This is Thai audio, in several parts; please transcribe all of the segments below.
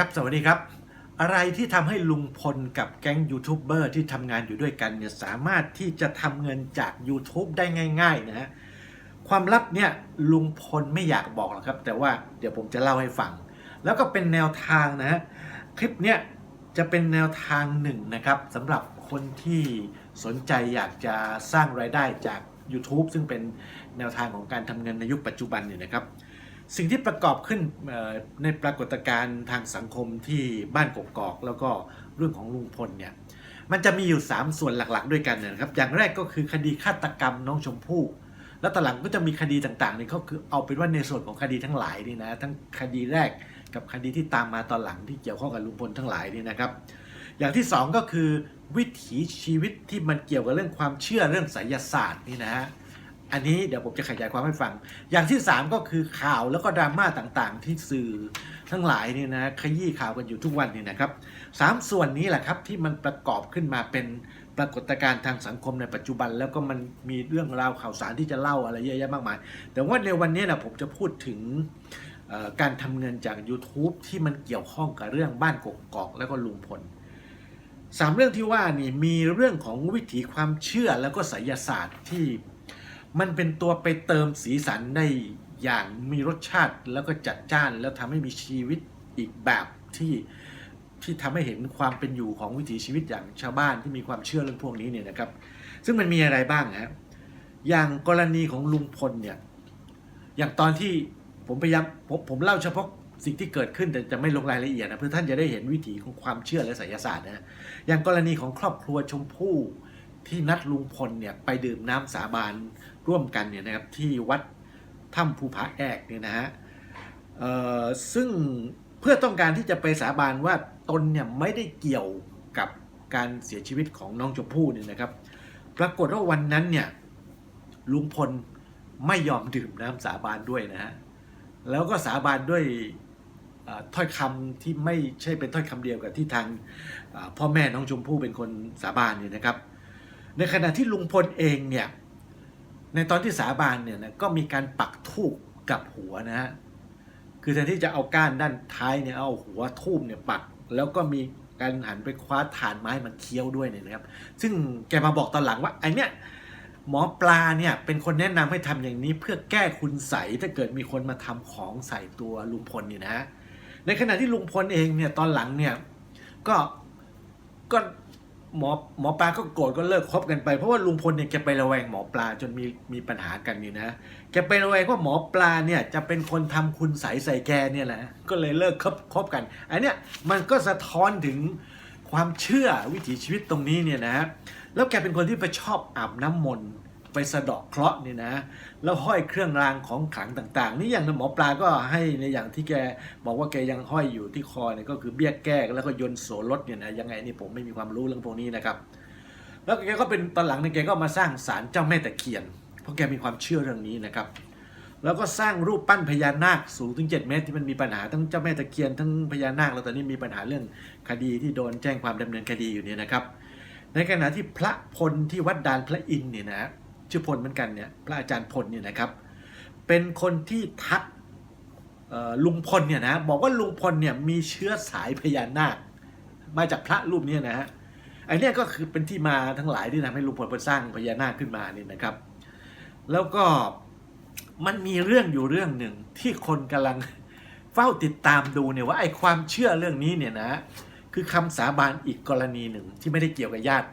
ครับ สวัสดีครับ อะไรที่ทำให้ลุงพลกับแก๊งยูทูบเบอร์ที่ทำงานอยู่ด้วยกันเนี่ยสามารถที่จะทำเงินจาก YouTube ได้ง่าย ๆ นะฮะความลับเนี่ยลุงพลไม่อยากบอกหรอกครับ แต่ว่าเดี๋ยวผมจะเล่าให้ฟัง แล้วก็เป็นแนวทางนะฮะคลิปเนี่ยจะเป็นแนวทางหนึ่งนะครับสำหรับคนที่สนใจอยากจะสร้างรายได้จาก YouTube ซึ่งเป็นแนวทางของการทำเงินในยุคปัจจุบันเนี่ยนะครับ สิ่งที่ประกอบขึ้นในปรากฏการณ์ทางสังคมที่บ้านกกอก แล้วก็เรื่องของลุงพลเนี่ยมันจะมีอยู่ 3 ส่วนหลักๆ ด้วยกันนะครับ อย่างแรกก็คือคดีฆาตกรรมน้องชมพู่ แล้วต่อหลังก็จะมีคดีต่างๆนี่ก็คือเอาเป็นว่าในส่วนของคดีทั้งหลายนี่นะทั้งคดีแรกกับคดีที่ตามมาตอนหลังที่เกี่ยวข้องกับลุงพลทั้งหลายนี่นะครับ อย่างที่สองก็คือวิถีชีวิตที่มันเกี่ยวกับเรื่องความเชื่อเรื่องไสยศาสตร์นี่นะฮะ อันนี้เดี๋ยวผมจะขยายความให้ฟัง อย่างที่ 3 ก็คือข่าวแล้วก็ดราม่าต่างๆ ที่สื่อทั้งหลายเนี่ยนะขยี้ข่าวกันอยู่ทุกวันนี่นะครับสามส่วนนี้แหละครับที่มันประกอบขึ้นมาเป็นปรากฏการณ์ทางสังคมในปัจจุบัน แล้วก็มันมีเรื่องราวข่าวสารที่จะเล่าอะไรเยอะแยะมากมาย แต่ว่าในวันนี้นะผมจะพูดถึงการทำเงินจาก YouTube ที่มันเกี่ยวข้องกับเรื่องบ้านกกอกแล้วก็ลุงพลสามเรื่องที่ว่านี่มีเรื่องของวิถีความเชื่อแล้วก็ไสยศาสตร์ที่ มันเป็นตัวไปเติมสีสันได้อย่างมีรสชาติแล้วก็จัดจ้านแล้วทำให้มีชีวิตอีกแบบที่ที่ทำให้เห็นความเป็นอยู่ของวิถีชีวิตอย่างชาวบ้านที่มีความเชื่อเรื่องพวกนี้เนี่ยนะครับ ซึ่งมันมีอะไรบ้างฮะอย่างกรณีของลุงพลเนี่ยอย่างตอนที่ผมพยายามผมผมเล่าเฉพาะสิ่งที่เกิดขึ้นแต่จะไม่ลงรายละเอียดนะเพื่อท่านจะได้เห็นวิถีของความเชื่อและไสยศาสตร์นะอย่างกรณีของครอบครัวชมพู่ที่นัดลุงพลเนี่ยไปดื่มน้ำสาบาน ร่วมกันเนี่ยนะครับที่วัดถ้ำภูผาแอกเนี่ยนะฮะเอ่อซึ่งเพื่อต้องการที่จะไปสาบานว่าตนเนี่ยไม่ได้เกี่ยวกับการเสียชีวิตของน้องชมพู่เนี่ยนะครับ ปรากฏว่าวันนั้นเนี่ยลุงพลไม่ยอมดื่มน้ำสาบานด้วยนะฮะแล้วก็สาบานด้วยถ้อยคำที่ไม่ใช่เป็นถ้อยคำเดียวกับที่ทางพ่อแม่น้องชมพู่เป็นคนสาบานเนี่ยนะครับ ในขณะที่ลุงพลเองเนี่ย ในตอนที่สาบานเนี่ยนะก็มีการปักทูบกับหัวนะฮะคือแทนที่จะเอาก้านด้านท้ายเนี่ยเอาหัวทูบเนี่ยปัก แล้วก็มีการหันไปคว้าถ่านไม้มาเคี้ยวด้วยเนี่ยนะครับ ซึ่งแกมาบอกตอนหลังว่าไอเนี้ยหมอปลาเนี่ยเป็นคนแนะนำให้ทำอย่างนี้เพื่อแก้คุณใสถ้าเกิดมีคนมาทำของใส่ตัวลุงพลเนี่ยนะ ในขณะที่ลุงพลเองเนี่ยตอนหลังเนี่ยก็ก็ หมอหมอปลาก็โกรธก็เลิกคบกันไปเพราะว่าลุงพลเนี่ยแกไประแวงหมอปลาจนมีมีปัญหากันนี่นะแกไประแวงว่าหมอปลาเนี่ยจะเป็นคนทำคุณใสใส่แกเนี่ยแหละก็เลยเลิกคบคบกันอันเนี้ยมันก็สะท้อนถึงความเชื่อวิถีชีวิตตรงนี้เนี่ยนะแล้วแกเป็นคนที่ไปชอบอาบน้ำมนต์ ไปสะดาะเคราะห์นี่นะ แล้วห้อยเครื่องรางของขลังต่าง ๆ นี่อย่างหมอปลาก็ให้ในอย่างที่แกบอกว่าแกยังห้อยอยู่ที่คอเนี่ยก็คือเบี้ยแก้แล้วก็ยนโสรถเนี่ยนะยังไงนี่ผมไม่มีความรู้เรื่องพวกนี้นะครับ แล้วแกก็เป็นตอนหลังเนี่ยแกก็มาสร้างศาลเจ้าแม่ตะเคียน เพราะแกมีความเชื่อเรื่องนี้นะครับ แล้วก็สร้างรูปปั้นพญานาคสูงถึง 7 เมตรที่มันมีปัญหาทั้งเจ้าแม่ตะเคียนทั้งพญานาคแล้วตอนนี้มีปัญหาเรื่องคดีที่โดนแจ้งความดำเนินคดีอยู่เนี่ยนะครับในขณะที่พระพลที่วัดดานพระอินเนี่ยนะ ชื่อพลเหมือนกันเนี่ยพระอาจารย์พลเนี่ยนะครับ เป็นคนที่ทักลุงพลเนี่ยนะบอกว่าลุงพลเนี่ยมีเชื้อสายพญานาค มาจากพระรูปนี้นะฮะไอเนี้ยก็คือเป็นที่มาทั้งหลายที่ทำให้ลุงพลไปสร้างพญานาคขึ้นมานี่นะครับ แล้วก็มันมีเรื่องอยู่เรื่องหนึ่งที่คนกำลังเฝ้าติดตามดูเนี่ยว่าไอความเชื่อเรื่องนี้เนี่ยนะคือคำสาบานอีกกรณีหนึ่งที่ไม่ได้เกี่ยวกับญาติ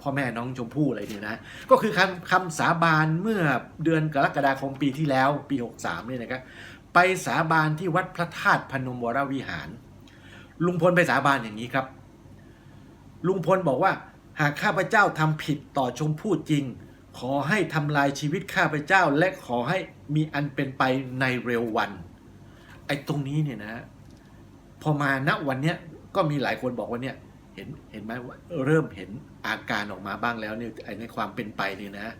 พ่อแม่น้องชมพู่อะไรเนี่ยนะ ก็คือคำคำสาบานเมื่อเดือนกรกฎาคมปีที่แล้วปี 63เนี่ยนะครับไปสาบานที่วัดพระธาตุพนมวรวิหาร ลุงพลไปสาบานอย่างนี้ครับ ลุงพลบอกว่าหากข้าพเจ้าทำผิดต่อชมพู่จริง ขอให้ทำลายชีวิตข้าพเจ้าและขอให้มีอันเป็นไปในเร็ววัน ไอ้ตรงนี้เนี่ยนะ พอมาณวันเนี้ยก็มีหลายคนบอกว่าเนี่ย ห็นเห็นไหมว่าเริ่มเห็นอาการออกมาบ้างแล้วเนี่ยในความเป็นไปเนี่ยนะ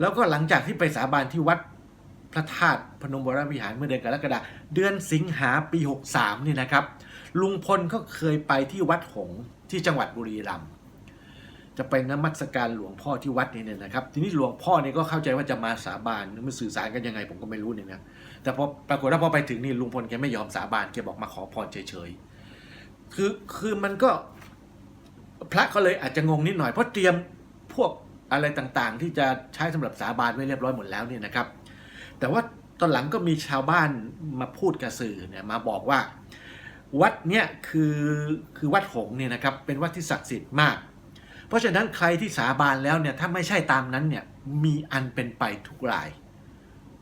แล้วก็หลังจากที่ไปสาบานที่วัดพระธาตุพนมวรวิหารเมื่อเดือนกรกฎาเดือนสิงหาปี 63นี่นะครับ ลุงพลก็เคยไปที่วัดหงที่จังหวัดบุรีรัมย์จะไปนมัสการหลวงพ่อที่วัดนี่เนี่ยนะครับ ทีนี้หลวงพ่อเนี่ยก็เข้าใจว่าจะมาสาบานมันสื่อสารกันยังไงผมก็ไม่รู้เนี่ยนะแต่พอปรากฏว่าพอไปถึงนี่ลุงพลแกไม่ยอมสาบานแกบอกมาขอพรเฉยๆคือคือมันก็ พระก็เลยอาจจะงงนิดหน่อยเพราะเตรียมพวกอะไรต่างๆ ที่จะใช้สำหรับสาบานไว้เรียบร้อยหมดแล้วเนี่ยนะครับ แต่ว่าตอนหลังก็มีชาวบ้านมาพูดกับสื่อเนี่ยมาบอกว่า วัดเนี่ยคือคือวัดหงเนี่ยนะครับเป็นวัดที่ศักดิ์สิทธิ์มาก เพราะฉะนั้นใครที่สาบานแล้วเนี่ยถ้าไม่ใช่ตามนั้นเนี่ยมีอันเป็นไปทุกราย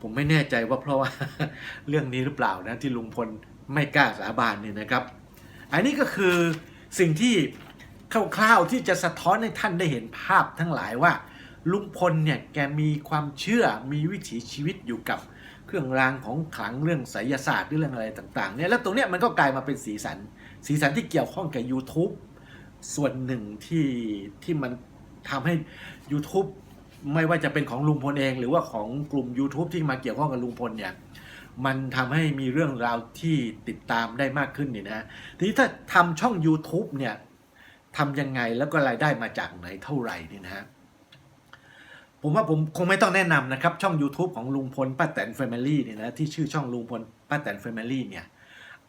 ผมไม่แน่ใจว่าเพราะว่าเรื่องนี้หรือเปล่านะที่ลุงพลไม่กล้าสาบานเนี่ยนะครับ อันนี้ก็คือสิ่งที่ คร่าวๆที่จะสะท้อนให้ท่านได้เห็นภาพทั้งหลายว่า ลุงพลเนี่ยแกมีความเชื่อมีวิถีชีวิตอยู่กับเครื่องรางของขลังเรื่องไสยศาสตร์หรือเรื่องอะไรต่างๆเนี่ยแล้วตรงเนี้ยมันก็กลายมาเป็นสีสัน สีสันที่เกี่ยวข้องกับ YouTube ส่วนหนึ่งที่ที่มันทำให้ YouTube ไม่ว่าจะเป็นของลุงพลเอง หรือว่าของกลุ่ม YouTube ที่มาเกี่ยวข้องกับลุงพลเนี่ยมันทำให้มีเรื่องราวที่ติดตามได้มากขึ้นนี่นะทีนี้ถ้าทำช่อง YouTube เนี่ย ทำยังไงแล้วก็รายได้มาจากไหนเท่าไหร่นี่นะฮะผมว่าผมคงไม่ต้องแนะนำนะครับ ช่อง YouTube ของลุงพลป้าแตนแฟมิลี่เนี่ยนะที่ชื่อช่องลุงพลป้าแตนแฟมิลี่เนี่ย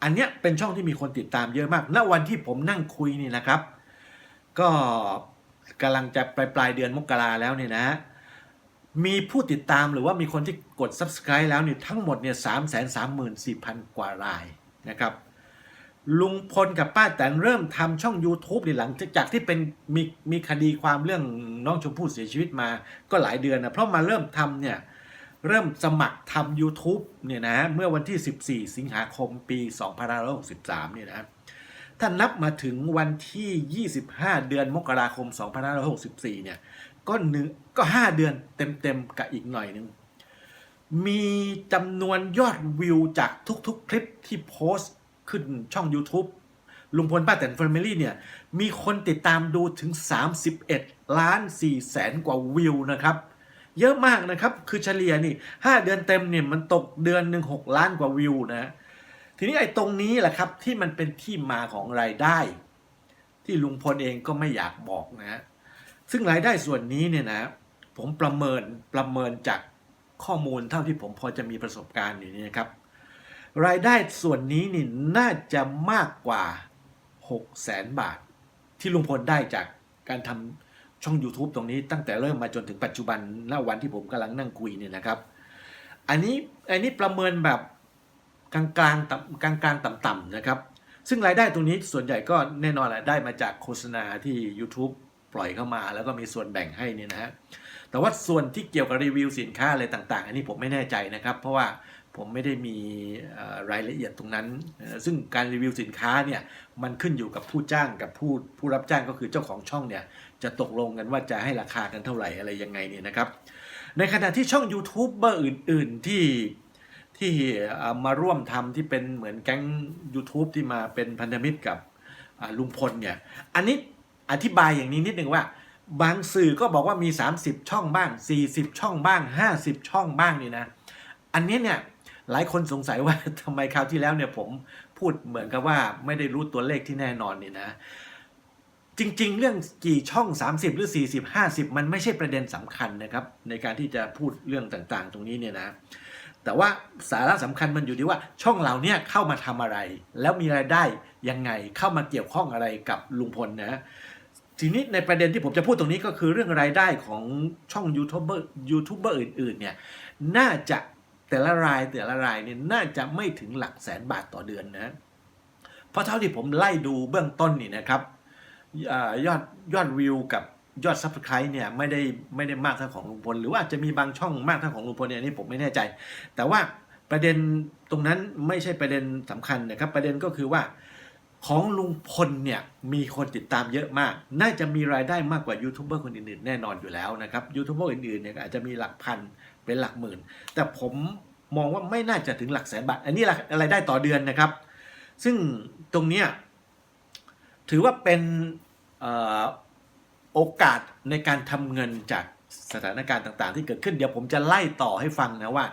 อันเนี้ยเป็นช่องที่มีคนติดตามเยอะมาก ณ วันที่ผมนั่งคุยนี่นะครับ ก็กำลังจะปลายปลายเดือนมกราแล้วเนี่ยนะ มีผู้ติดตามหรือว่ามีคนที่กด subscribe แล้วเนี่ยทั้งหมดเนี่ยสามแสนสามหมื่นสี่พันกว่ารายนะครับ ลุงพลกับป้าแตนเริ่มทำช่อง YouTube ในหลังจากที่เป็นมีมีคดีความเรื่องน้องชมพู่เสียชีวิตมาก็หลายเดือนนะเพราะมาเริ่มทำเนี่ยเริ่มสมัครทำ YouTube เนี่ยนะเมื่อวันที่ 14 สิงหาคมปี 2563 เนี่ยนะถ้านับมาถึงวันที่ 25 เดือนมกราคม 2564 เนี่ยก็หนึ่งก็ 5 เดือนเต็มๆกับอีกหน่อยหนึงมีจำนวนยอดวิวจากทุกๆ คลิปที่โพสต์ ขึ้นช่อง YouTube ลุงพลป้าแตนแฟมิลี่เนี่ย มีคนติดตามดูถึง 31 ล้าน4แสนกว่าวิวนะครับ เยอะมากนะครับ คือเฉลี่ยนี่ 5 เดือนเต็มเนี่ย มันตกเดือนหนึ่ง6ล้านกว่าวิวนะ ทีนี้ไอ้ตรงนี้แหละครับที่มันเป็นที่มาของรายได้ ที่ลุงพลเองก็ไม่อยากบอกนะฮะซึ่งรายได้ส่วนนี้เนี่ยนะ ผมประเมินประเมินจากข้อมูลเท่าที่ผมพอจะมีประสบการณ์อยู่นี่นะครับ รายได้ส่วนนี้นี่น่าจะมากกว่า6แสนบาท ที่ลุงพลได้จากการทำช่อง YouTube ตรงนี้ตั้งแต่เริ่มมาจนถึงปัจจุบันณวันที่ผมกำลังนั่งคุยเนี่ยนะครับ อันนี้อันนี้ประเมินแบบกลางกลางๆต่ำกลางกลางๆต่ำๆนะครับ ซึ่งรายได้ตรงนี้ส่วนใหญ่ก็แน่นอนแหละได้มาจากโฆษณาที่ YouTube ปล่อยเข้ามา แล้วก็มีส่วนแบ่งให้เนี่ยนะฮะแต่ว่าส่วนที่เกี่ยวกับรีวิวสินค้าอะไรต่าง ๆ อันนี้ผมไม่แน่ใจนะครับ เพราะว่า ผมไม่ได้มีรายละเอียดตรงนั้น ซึ่งการรีวิวสินค้าเนี่ยมันขึ้นอยู่กับผู้จ้างกับผู้ผู้รับจ้างก็คือเจ้าของช่องเนี่ยจะตกลงกันว่าจะให้ราคากันเท่าไหร่อะไรยังไงเนี่ยนะครับ ในขณะที่ช่องยูทูบเบอร์อื่น ๆที่ที่มาร่วมทำที่เป็นเหมือนแก๊ง YouTube ที่มาเป็นพันธมิตรกับลุงพลเนี่ย อันนี้อธิบายอย่างนี้นิดนึงว่า บางสื่อก็บอกว่ามี 30 ช่องบ้าง 40 ช่องบ้าง 50 ช่องบ้างนี่นะ อันนี้เนี่ย หลายคนสงสัยว่าทำไมคราวที่แล้วเนี่ยผมพูดเหมือนกับว่าไม่ได้รู้ตัวเลขที่แน่นอนเนี่ยนะ จริง ๆ เรื่องกี่ช่อง 30 หรือ 40 50 มันไม่ใช่ประเด็นสำคัญนะครับ ในการที่จะพูดเรื่องต่างๆ ตรงนี้เนี่ยนะแต่ว่าสาระสำคัญมันอยู่ที่ว่าช่องเราเนี่ยเข้ามาทำอะไร แล้วมีรายได้ยังไงเข้ามาเกี่ยวข้องอะไรกับลุงพลนะทีนี้ในประเด็นที่ผมจะพูดตรงนี้ก็คือเรื่องรายได้ของช่องยูทูบเบอร์ยูทูบเบอร์อื่นๆเนี่ยน่าจะ แต่ละรายแต่ละรายเนี่ยน่าจะไม่ถึงหลักแสนบาทต่อเดือนนะเพราะเท่าที่ผมไล่ดูเบื้องต้นนี่นะครับอยอดยอดวิวกับยอดซับสไครต์เนี่ยไม่ได้ไม่ได้มากเท่าของลุงพลหรือว่าจะมีบางช่องมากเท่าของลุงพลเนี่ยนี่ผมไม่แน่ใจ แต่ว่าประเด็นตรงนั้นไม่ใช่ประเด็นสำคัญนะครับ ประเด็นก็คือว่าของลุงพลเนี่ยมีคนติดตามเยอะมาก น่าจะมีรายได้มากกว่ายูทูบเบอร์คนอื่นๆแน่นอนอยู่แล้วนะครับยูทูบเบอร์อื่นๆเนี่ยอาจจะมีหลักพัน เป็นหลักหมื่น แต่ผมมองว่าไม่น่าจะถึงหลักแสนบาท อันนี้อะไรได้ต่อเดือนนะครับ ซึ่งตรงเนี้ยถือว่าเป็นออโอกาสในการทำเงินจากสถานการณ์ต่าง ๆ ที่เกิดขึ้นเดี๋ยวผมจะไล่ต่อให้ฟังนะว่า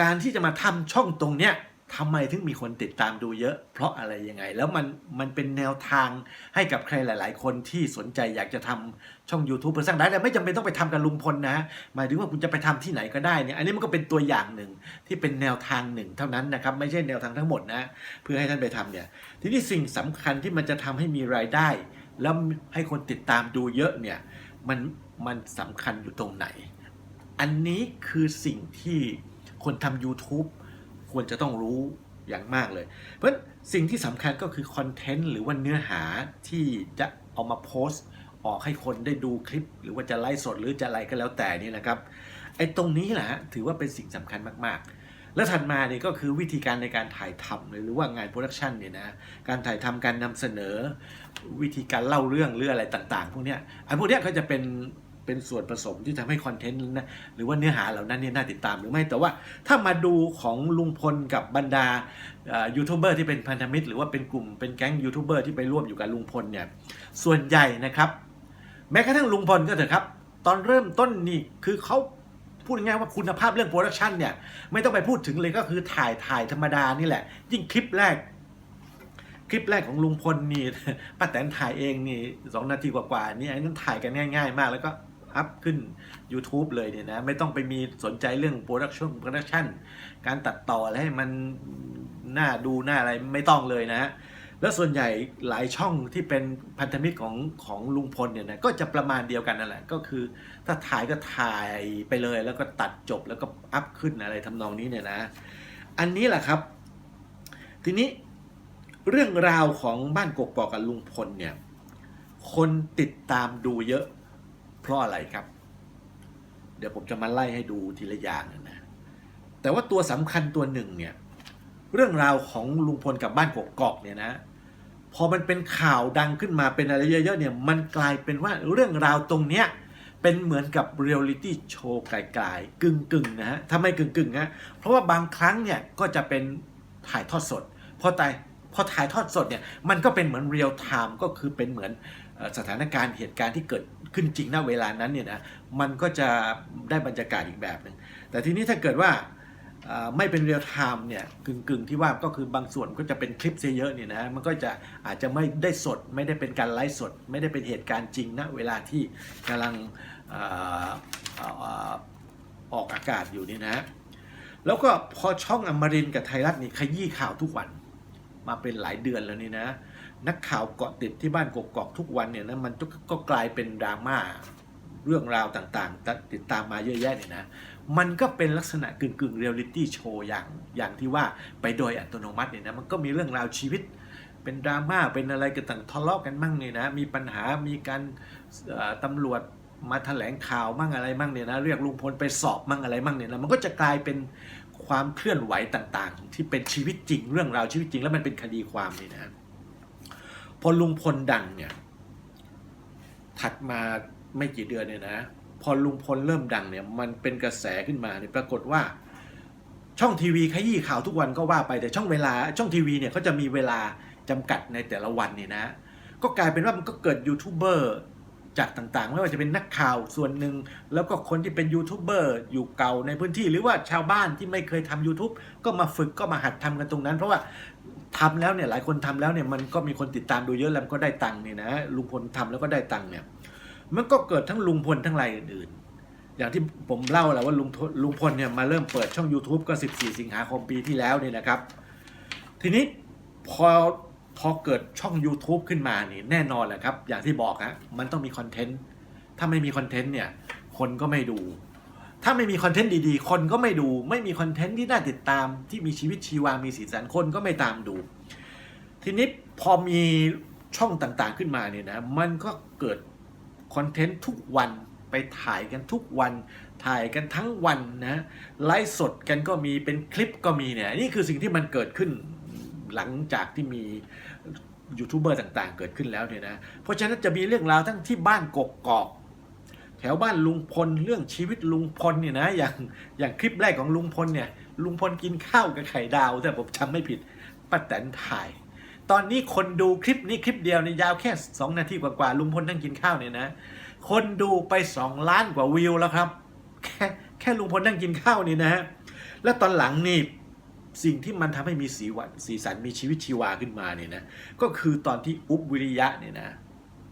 การที่จะมาทำช่องตรงเนี้ย ทำไมถึงมีคนติดตามดูเยอะ เพราะอะไรยังไง แล้วมันมันเป็นแนวทางให้กับใครหลาย ๆ คนที่สนใจอยากจะทำช่อง YouTube เพื่อสร้างรายได้ไม่จำเป็นต้องไปทำกับลุงพลนะหมายถึงว่าคุณจะไปทำที่ไหนก็ได้เนี่ยอันนี้มันก็เป็นตัวอย่างหนึ่งที่เป็นแนวทางหนึ่งเท่านั้นนะครับไม่ใช่แนวทางทั้งหมดนะเพื่อให้ท่านไปทำเนี่ยทีนี้สิ่งสำคัญที่มันจะทำให้มีรายได้ แล้วให้คนติดตามดูเยอะเนี่ยมันมันสำคัญอยู่ตรงไหน อันนี้คือสิ่งที่คนทำ YouTube ควรจะต้องรู้อย่างมากเลย เพราะสิ่งที่สำคัญก็คือคอนเทนต์หรือว่าเนื้อหาที่จะเอามาโพสต์ ออกให้คนได้ดูคลิป หรือว่าจะไลฟ์สดหรือจะอะไรก็แล้วแต่นี่นะครับไอ้ตรงนี้แหละถือว่าเป็นสิ่งสำคัญมากๆ แล้วถัดมาเนี่ยก็คือวิธีการในการถ่ายทำหรือว่างานโปรดักชันเนี่ยนะการถ่ายทำการนำเสนอ วิธีการเล่าเรื่องหรืออะไรต่าง ๆ พวกเนี้ยไอ้พวกเนี้ยเขาจะเป็น เป็นส่วนผสมที่ทำให้คอนเทนต์นะหรือว่าเนื้อหาเหล่านั้นเนี่ยน่าติดตามหรือไม่แต่ว่าถ้ามาดูของลุงพลกับบรรดายูทูบเบอร์ที่เป็นพันธมิตร หรือว่าเป็นกลุ่มเป็นแก๊งยูทูบเบอร์ที่ไปร่วมอยู่กับลุงพลเนี่ยส่วนใหญ่นะครับแม้กระทั่งลุงพลก็เถอะครับ ตอนเริ่มต้นนี่คือเขาพูดง่ายๆว่าคุณภาพเรื่องโปรดักชันเนี่ยไม่ต้องไปพูดถึงเลยก็คือถ่ายถ่ายธรรมดานี่แหละ ยิ่งคลิปแรก คลิปแรกของลุงพลนี่ป้าแตนถ่ายเองนี่สองนาทีกว่าๆนี่ไอ้นั่นถ่ายกันง่าย ๆ มากแล้วก็ อัพขึ้น YouTube เลยเนี่ยนะไม่ต้องไปมีสนใจเรื่องโปรดักชันโปรดักชันการตัดต่ออะไรให้มันน่าดูน่าอะไรไม่ต้องเลยนะแล้วส่วนใหญ่หลายช่องที่เป็นพันธมิตรของของลุงพลเนี่ยนะก็จะประมาณเดียวกันนั่นแหละก็คือ ถ้าถ่ายก็ถ่ายไปเลย แล้วก็ตัดจบแล้วก็อัพขึ้นอะไรทำนองนี้เนี่ยนะ อันนี้แหละครับ ทีนี้เรื่องราวของบ้านกกอกกับลุงพลเนี่ย คนติดตามดูเยอะ เพราะอะไรครับ เดี๋ยวผมจะมาไล่ให้ดูทีละอย่างนะ แต่ว่าตัวสำคัญตัวหนึ่งเนี่ย เรื่องราวของลุงพลกับบ้านกกอกเนี่ยนะ พอมันเป็นข่าวดังขึ้นมาเป็นอะไรเยอะๆเนี่ย มันกลายเป็นว่าเรื่องราวตรงเนี้ยเป็นเหมือนกับเรียลลิตี้โชว์ไกลๆกึ่งๆนะฮะทำไมกึ่งๆฮะเพราะว่าบางครั้งเนี่ยก็จะเป็นถ่ายทอดสดพอตายพอถ่ายทอดสดเนี่ยมันก็เป็นเหมือนเรียลไทม์ก็คือเป็นเหมือน สถานการณ์เหตุการณ์ที่เกิดขึ้นจริงณเวลานั้นเนี่ยนะมันก็จะได้บรรยากาศอีกแบบหนึ่งแต่ทีนี้ถ้าเกิดว่าไม่เป็นเรียลไทม์เนี่ยกึ่งกึ่งๆที่ว่าก็คือบางส่วนก็จะเป็นคลิปเสียเยอะเนี่ยนะมันก็จะอาจจะไม่ได้สดไม่ได้เป็นการไลฟ์สด ไม่ได้เป็นเหตุการณ์จริงนะเวลาที่กำลังออกอากาศอยู่นี่นะ แล้วก็พอช่องอมรินกับไทยรัฐนี่ขยี้ข่าวทุกวัน มาเป็นหลายเดือนแล้วนี่นะ นักข่าวเกาะติดที่บ้านกกอกทุกวันเนี่ยนะมันก็ก็กลายเป็นดราม่าเรื่องราวต่างๆ ติดตามมาเยอะแยะเนี่ยนะ มันก็เป็นลักษณะกึ่งกึ่งเรียลลิตี้โชว์อย่างอย่างที่ว่าไปโดยอัตโนมัติเนี่ยนะมันก็มีเรื่องราวชีวิต เป็นดราม่าเป็นอะไรกันต่างทะเลาะกันมั่งเนี่ยนะ มีปัญหามีการตำรวจมาแถลงข่าวมั่งอะไรมั่งเนี่ยนะเรียกลุงพลไปสอบมั่งอะไรมั่งเนี่ยนะมันก็จะกลายเป็นความเคลื่อนไหวต่างๆ ที่เป็นชีวิตจริง เรื่องราวชีวิตจริง แล้วมันเป็นคดีความนี่นะ พอลุงพลดังเนี่ย ถัดมาไม่กี่เดือนเนี่ยนะ พอลุงพลเริ่มดังเนี่ย มันเป็นกระแสขึ้นมาเนี่ยปรากฏว่า ช่องทีวีขยี้ข่าวทุกวันก็ว่าไปแต่ช่องเวลา ช่องทีวีเนี่ยเขาจะมีเวลาจำกัดในแต่ละวันเนี่ยนะ ก็กลายเป็นว่ามันก็เกิดยูทูบเบอร์จากต่างๆ ไม่ว่าจะเป็นนักข่าวส่วนหนึ่ง แล้วก็คนที่เป็นยูทูบเบอร์อยู่เก่าในพื้นที่ หรือว่าชาวบ้านที่ไม่เคยทำ YouTube ก็มาฝึกก็มาหัดทำกันตรงนั้น เพราะว่า ทำแล้วเนี่ยหลายคนทำแล้วเนี่ยมันก็มีคนติดตามดูเยอะแล้วมันก็ได้ตังค์เนี่ยนะลุงพลทำแล้วก็ได้ตังค์เนี่ยมันก็เกิดทั้งลุงพลทั้งรายอื่นๆ อย่างที่ผมเล่าแหละว่าลุงลลุงพลเนี่ยมาเริ่มเปิดช่อง YouTube ก็ 14 สิงหาคมปีที่แล้วเนี่ยนะครับ ทีนี้พอพอเกิดช่อง YouTube ขึ้นมานี่แน่นอนแหละครับ อย่างที่บอกฮะมันต้องมีคอนเทนต์ถ้าไม่มีคอนเทนต์เนี่ยคนก็ไม่ดู ถ้าไม่มีคอนเทนต์ดีๆ คนก็ไม่ดู ไม่มีคอนเทนต์ที่น่าติดตามที่มีชีวิตชีวา มีสีสันคนก็ไม่ตามดู ทีนี้พอมีช่องต่างๆขึ้นมาเนี่ยนะ มันก็เกิดคอนเทนต์ทุกวันไปถ่ายกันทุกวัน ถ่ายกันทั้งวันนะไลฟ์สดกันก็มีเป็นคลิปก็มีเนี่ยนี่คือสิ่งที่มันเกิดขึ้นหลังจากที่มียูทูบเบอร์ต่างๆ เกิดขึ้นแล้วเนี่ยนะเพราะฉะนั้นจะมีเรื่องราวทั้งที่บ้านกกอก แถวบ้านลุงพลเรื่องชีวิตลุงพลเนี่ยนะ อย่างอย่างคลิปแรกของลุงพลเนี่ย ลุงพลกินข้าวกับไข่ดาวแต่ผมจำไม่ผิดป้าแตนถ่าย ตอนนี้คนดูคลิปนี้คลิปเดียวในยยาวแค่ 2 นาทีกว่าๆลุงพลนั่งกินข้าวเนี่ยนะ คนดูไป 2 ล้านกว่าวิวแล้วครับ แค่แค่ลุงพลนั่งกินข้าวนี่นะฮะแล้วตอนหลังนี่สิ่งที่มันทำให้มีสีวันสีสันมีชีวิตชีวาขึ้นมาเนี่ยนะก็คือตอนที่อุ๊บวิริยะเนี่ยนะ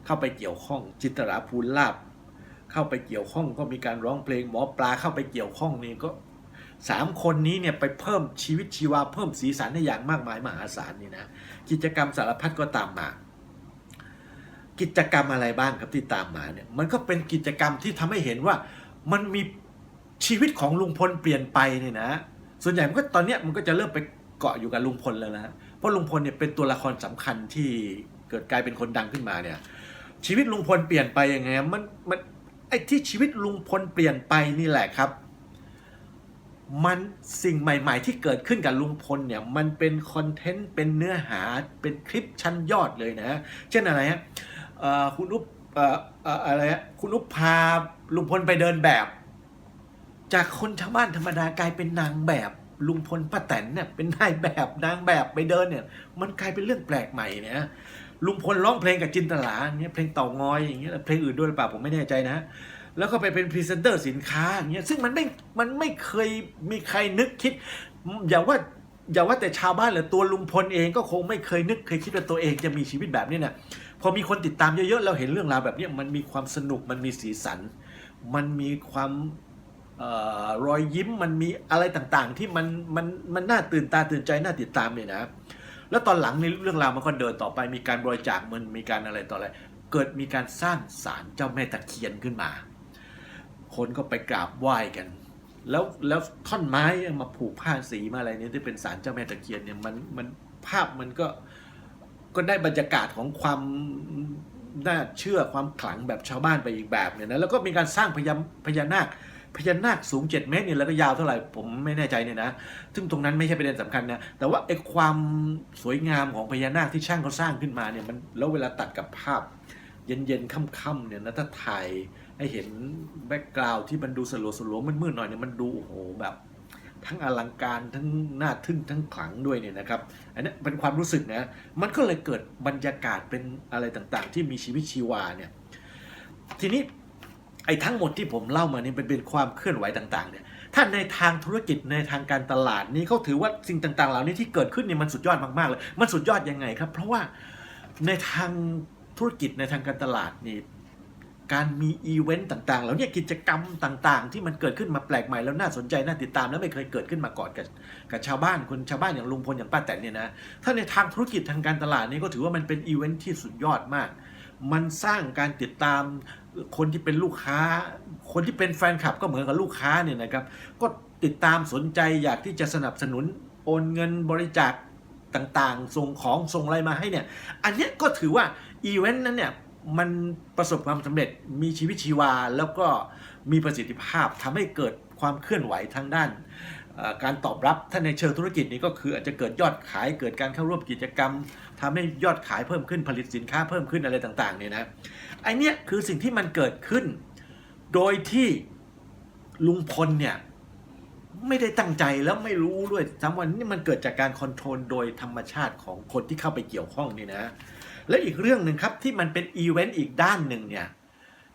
เข้าไปเกี่ยวข้องจิตราภูลาบ เข้าไปเกี่ยวข้องก็มีการร้องเพลงหมอปลาเข้าไปเกี่ยวข้องนี่ก็สามคนนี้เนี่ยไปเพิ่มชีวิตชีวาเพิ่มสีสันในอย่างมากมายมหาศาลนี่นะกิจกรรมสารพัดก็ตามมา กิจกรรมอะไรบ้างครับที่ตามมาเนี่ยมันก็เป็นกิจกรรมที่ทำให้เห็นว่ามันมีชีวิตของลุงพลเปลี่ยนไปเนี่ยนะ ส่วนใหญ่มันก็ตอนเนี้ยมันก็จะเริ่มไปเกาะอยู่กับลุงพลแล้วนะเพราะลุงพลเนี่ยเป็นตัวละครสำคัญที่เกิดกลายเป็นคนดังขึ้นมาเนี่ยชีวิตลุงพลเปลี่ยนไปยังไงมันมัน ไอ้ที่ชีวิตลุงพลเปลี่ยนไปนี่แหละครับ มันสิ่งใหม่ ๆ ที่เกิดขึ้นกับลุงพลเนี่ย มันเป็นคอนเทนต์ เป็นเนื้อหา เป็นคลิปชั้นยอดเลยนะ เช่นอะไรฮะคุณอุ๊บเอ่อเอ่ออะไรฮะคุณอุ๊บพาลุงพลไปเดินแบบ จากคนชาวบ้านธรรมดากลายเป็นนางแบบลุงพลป้าแตนเนี่ยเป็นนายแบบนางแบบไปเดินเนี่ย มันกลายเป็นเรื่องแปลกใหม่เนี่ย ลุงพลร้องเพลงกับจินตลาอย่างเงี้ยเพลงเต่างอยอย่างเงี้ยเพลงอื่นด้วยหรือเปล่าผมไม่แน่ใจนะ แล้วก็ไปเป็นพรีเซนเตอร์สินค้าอย่างเงี้ยซึ่งมันไม่มันไม่เคยมีใครนึกคิด อย่าว่าอย่าว่าแต่ชาวบ้านเลยตัวลุงพลเองก็คงไม่เคยนึกเคยคิดว่าตัวเองจะมีชีวิตแบบนี้เนี่ยพอมีคนติดตามเยอะๆเราเห็นเรื่องราวแบบนี้มันมีความสนุกมันมีสีสัน มันมีความออรอยยิ้มมันมีอะไรต่างๆ ที่มันมันมันน่าตื่นตาตื่นใจน่าติดตามเนี่ยนะ แล้วตอนหลังในเรื่องราวมันก็เดินต่อไปมีการบริจาคเงินมีการอะไรต่ออะไรเกิดมีการสร้างศาลเจ้าแม่ตะเคียนขึ้นมา คนก็ไปกราบไหว้กัน แล้วแล้วท่อนไม้มาผูกผ้าสีมาอะไรเนี่ยที่เป็นศาลเจ้าแม่ตะเคียนเนี่ยมันมันภาพมันก็ก็ได้บรรยากาศของความน่าเชื่อความขลังแบบชาวบ้านไปอีกแบบเนี่ยนะแล้วก็มีการสร้างพญาพญานาค พญานาคสูง 7 เมตรเนี่ยแล้วก็ยาวเท่าไหร่ผมไม่แน่ใจเนี่ยนะซึ่งตรงนั้นไม่ใช่ประเด็นสำคัญนะแต่ว่าไอ้ความสวยงามของพญานาคที่ช่างเขาสร้างขึ้นมาเนี่ยมันแล้วเวลาตัดกับภาพ เย็นๆค่ำๆเนี่ยนะถ้าถ่ายให้เห็นแบ็กกราวด์ที่มันดูสลัวสลัวมืดๆหน่อยเนี่ยมันดูโอ้โหแบบทั้งอลังการทั้งน่าทึ่งทั้งขลังด้วยเนี่ยนะครับ อันนี้เป็นความรู้สึกนะ มันก็เลยเกิดบรรยากาศเป็นอะไรต่างๆ ที่มีชีวิตชีวาเนี่ย ทีนี้ ไอ้ทั้งหมดที่ผมเล่ามานี่เป็นเป็นความเคลื่อนไหวต่างๆเนี่ยถ้าในทางธุรกิจในทางการตลาดนี่เขาถือว่าสิ่งต่างๆ เหล่านี้ที่เกิดขึ้นเนี่ยมันสุดยอดมากๆเลยมันสุดยอดยังไงครับ เพราะว่าในทางธุรกิจในทางการตลาดนี่การมีอีเวนต์ต่างๆ แล้วเนี่ยกิจกรรมต่างๆ ที่มันเกิดขึ้นมาแปลกใหม่แล้วน่าสนใจน่าติดตามแล้วไม่เคยเกิดขึ้นมาก่อนกับกับชาวบ้านคนชาวบ้านอย่างลุงพลอย่างป้าแตนเนี่ยนะถ้าในทางธุรกิจทางการตลาดนี่ก็ถือว่ามันเป็นอีเวนต์ที่สุดยอดมาก มันสร้างการติดตามคนที่เป็นลูกค้า คนที่เป็นแฟนคลับก็เหมือนกับลูกค้าเนี่ยนะครับ ก็ติดตามสนใจอยากที่จะสนับสนุนโอนเงินบริจาคต่างๆ ส่งของส่งอะไรมาให้เนี่ย อันนี้ก็ถือว่าอีเวนต์นั้นเนี่ยมันประสบความสำเร็จมีชีวิตชีวา แล้วก็มีประสิทธิภาพทำให้เกิดความเคลื่อนไหวทางด้านการตอบรับถ้าในเชิงธุรกิจนี้ก็คืออาจจะเกิดยอดขายเกิดการเข้าร่วมกิจกรรม ทำให้ยอดขายเพิ่มขึ้นผลิตสินค้าเพิ่มขึ้นอะไรต่างๆเนี่ยนะไอเนี้ยคือสิ่งที่มันเกิดขึ้น โดยที่ลุงพลเนี่ยไม่ได้ตั้งใจแล้วไม่รู้ด้วยทั้งวันนี่มันเกิดจากการคอนโทรลโดยธรรมชาติของคนที่เข้าไปเกี่ยวข้องนี่นะ และอีกเรื่องหนึ่งครับที่มันเป็นอีเวนต์อีกด้านหนึ่งเนี่ย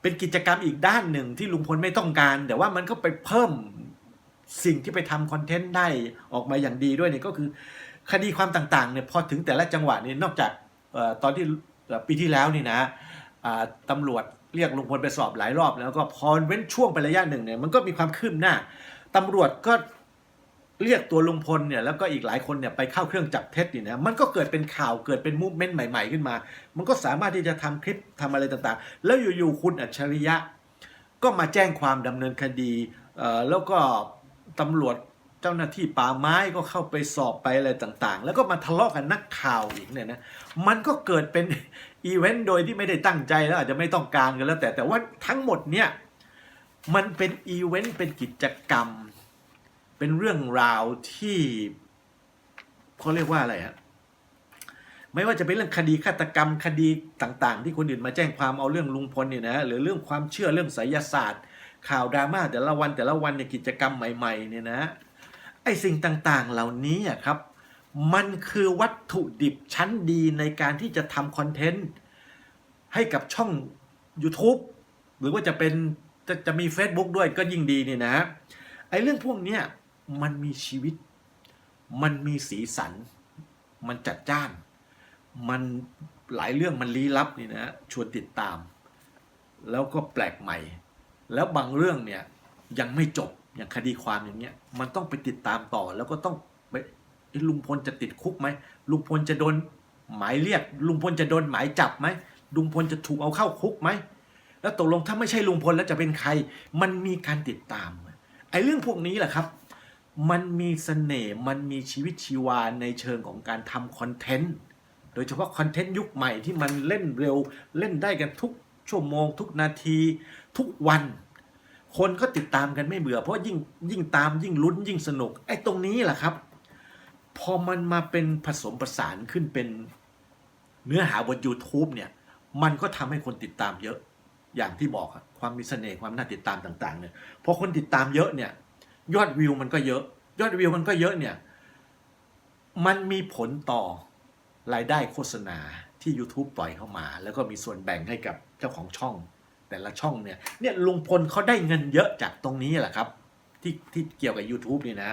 เป็นกิจกรรมอีกด้านหนึ่งที่ลุงพลไม่ต้องการ แต่ว่ามันก็ไปเพิ่มสิ่งที่ไปทำคอนเทนต์ได้ออกมาอย่างดีด้วยเนี่ยก็คือ คดีความต่างๆเนี่ยพอถึงแต่ละจังหวะเนี่ยนอกจากตอนที่ปีที่แล้วนี่นะตำรวจเรียกลุงพลไปสอบหลายรอบ แล้วก็พอเว้นช่วงไประยะหนึ่งเนี่ยมันก็มีความคืบหน้าตำรวจก็เรียกตัวลุงพลเนี่ยแล้วก็อีกหลายคนเนี่ยไปเข้าเครื่องจับเท็จนี่นะมันก็เกิดเป็นข่าวเกิดเป็นมูฟเมนต์ใหม่ ๆ ขึ้นมา มันก็สามารถที่จะทำคลิปทำอะไรต่างๆ แล้วอยู่ๆคุณอัจฉริยะ ก็มาแจ้งความดำเนินคดีแล้วก็ตำรวจ เจ้าหน้าที่ป่าไม้ก็เข้าไปสอบไปอะไรต่างๆ แล้วก็มาทะเลาะกันนักข่าวอีกเนี่ยนะมันก็เกิดเป็นอีเวนต์โดยที่ไม่ได้ตั้งใจแล้วอาจจะไม่ต้องการกันแล้วแต่แต่ว่าทั้งหมดเนี่ยมันเป็นอีเวนต์เป็นกิจกรรม เป็นเรื่องราวที่เขาเรียกว่าอะไรฮะไม่ว่าจะเป็นเรื่องคดีฆาตกรรมคดีต่าง ๆ ที่คนอื่นมาแจ้งความเอาเรื่องลุงพลเนี่ยนะหรือเรื่องความเชื่อเรื่องไสยศาสตร์ ข่าวดราม่าแต่ละวันแต่ละวันเนี่ยกิจกรรมใหม่ๆเนี่ยนะ ไอ้สิ่งต่างๆ เหล่านี้ครับ มันคือวัตถุดิบชั้นดีในการที่จะทำคอนเทนต์ให้กับช่อง YouTube หรือว่าจะเป็นจะจะมี Facebook ด้วยก็ยิ่งดีเนี่ยนะไอ้เรื่องพวกเนี้ยมันมีชีวิต มันมีสีสัน มันจัดจ้าน มันหลายเรื่องมันลี้ลับนี่นะชวนติดตาม แล้วก็แปลกใหม่ แล้วบางเรื่องเนี่ยยังไม่จบ อย่างคดีความอย่างเงี้ย มันต้องไปติดตามต่อแล้วก็ต้องไปลุงพลจะติดคุกไหมลุงพลจะโดนหมายเรียก ลุงพลจะโดนหมายจับไหมลุงพลจะถูกเอาเข้าคุกไหมแล้วตกลงถ้าไม่ใช่ลุงพลแล้วจะเป็นใคร มันมีการติดตามไอ้เรื่องพวกนี้แหละครับ มันมีเสน่ห์มันมีชีวิตชีวาในเชิงของการทำคอนเทนต์โดยเฉพาะคอนเทนต์ยุคใหม่ที่มันเล่นเร็วเล่นได้กันทุกชั่วโมง ทุกนาที ทุกวัน คนก็ติดตามกันไม่เบื่อ เพราะยิ่งยิ่งตามยิ่งลุ้นยิ่งสนุก ไอ้ตรงนี้แหละครับ พอมันมาเป็นผสมประสานขึ้นเป็นเนื้อหาบน YouTube เนี่ย มันก็ทำให้คนติดตามเยอะ อย่างที่บอกอะความมีเสน่ห์ความน่าติดตามต่าง ๆ เนี่ยพอคนติดตามเยอะเนี่ย ยอดวิวมันก็เยอะ ยอดวิวมันก็เยอะเนี่ย มันมีผลต่อรายได้โฆษณาที่ YouTube ปล่อยเข้ามา แล้วก็มีส่วนแบ่งให้กับเจ้าของช่อง แต่ละช่องเนี่ยเนี่ยลุงพลเขาได้เงินเยอะจากตรงนี้แหละครับ ที่ที่เกี่ยวกับ YouTube นี่นะ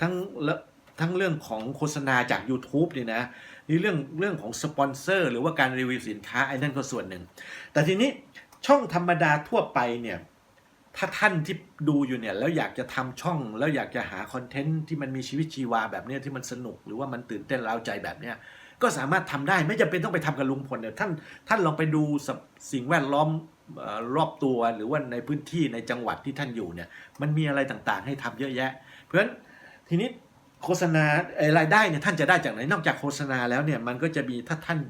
ทั้งและทั้งเรื่องของโฆษณาจาก YouTube นี่นะนี่เรื่องเรื่องของสปอนเซอร์หรือว่าการรีวิวสินค้าไอ้นั่นก็ส่วนหนึ่ง แต่ทีนี้ช่องธรรมดาทั่วไปเนี่ยถ้าท่านที่ดูอยู่เนี่ยแล้วอยากจะทำช่อง แล้วอยากจะหาคอนเทนต์ที่มันมีชีวิตชีวาแบบเนี้ยที่มันสนุกหรือว่ามันตื่นเต้นร้าวใจแบบเนี้ยก็สามารถทำได้ไม่จำเป็นต้องไปทำกับลุงพลเนี่ยท่านท่านลองไปดูสิ่งแวดล้อม รอบตัวหรือว่าในพื้นที่ในจังหวัดที่ท่านอยู่เนี่ยมันมีอะไรต่างๆ ให้ทำเยอะแยะ เพราะฉะนั้นทีนี้โฆษณารายได้เนี่ยท่านจะได้จากไหนนอกจากโฆษณาแล้วเนี่ยมันก็จะมีถ้าท่าน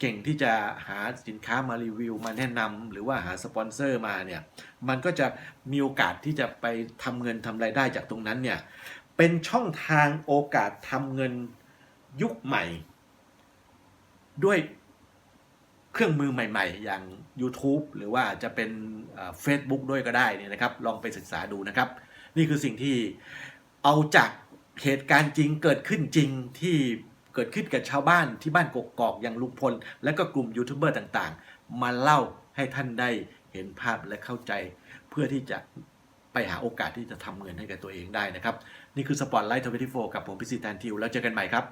เก่งที่จะหาสินค้ามารีวิวมาแนะนำหรือว่าหาสปอนเซอร์มาเนี่ยมันก็จะมีโอกาสที่จะไปทำเงินทำรายได้จากตรงนั้นเนี่ยเป็นช่องทางโอกาสทำเงินยุคใหม่ ด้วย เครื่องมือใหม่ๆ อย่าง YouTube หรือว่าจะเป็นเฟซบุ๊กด้วยก็ได้เนี่ยนะครับ ลองไปศึกษาดูนะครับ นี่คือสิ่งที่เอาจากเหตุการณ์จริงเกิดขึ้นจริงที่เกิดขึ้นกับชาวบ้านที่บ้านกกอกอย่างลุงพล และก็กลุ่มยูทูบเบอร์ต่างๆ มาเล่าให้ท่านได้เห็นภาพและเข้าใจ เพื่อที่จะไปหาโอกาสที่จะทำเงินให้กับตัวเองได้นะครับ นี่คือสปอตไลท์ทเวนตี้โฟกับผมพิสิทธิ์แทนทิวแล้วเจอกันใหม่ครับ